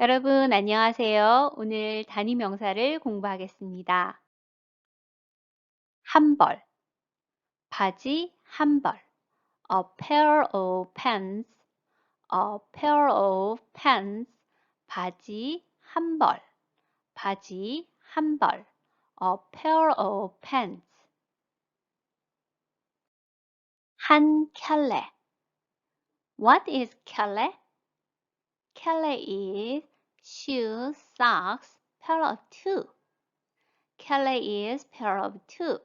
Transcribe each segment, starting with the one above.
여러분 안녕하세요. 오늘 단위 명사를 공부하겠습니다. 한 벌, 바지 한 벌. A pair of pants. A pair of pants. 바지 한 벌. 바지 한 벌. A pair of pants. 한 켤레. What is 켤레? 켤레 is shoes, socks, pair of two. 켤레 is pair of two.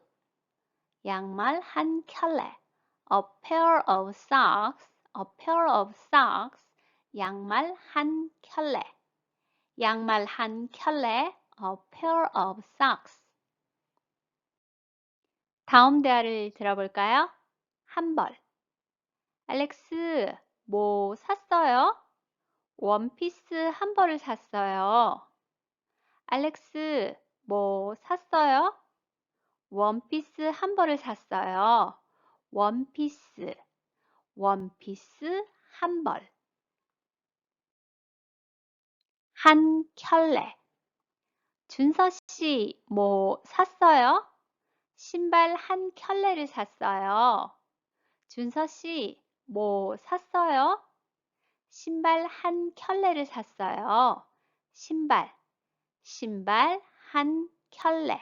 양말 한 켤레. A pair of socks, a pair of socks. 양말 한 켤레. 양말 한 켤레. A pair of socks. 다음 대화를 들어볼까요? 한 벌. 알렉스, 뭐 샀어요? 원피스 한 벌을 샀어요. 알렉스, 뭐 샀어요? 원피스 한 벌을 샀어요. 원피스, 원피스 한 벌. 한 켤레. 준서 씨, 뭐 샀어요? 신발 한 켤레를 샀어요. 준서 씨, 뭐 샀어요? 신발 한 켤레를 샀어요. 신발, 신발 한 켤레.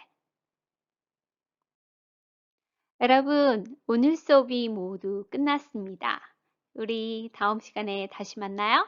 여러분, 오늘 수업이 모두 끝났습니다. 우리 다음 시간에 다시 만나요.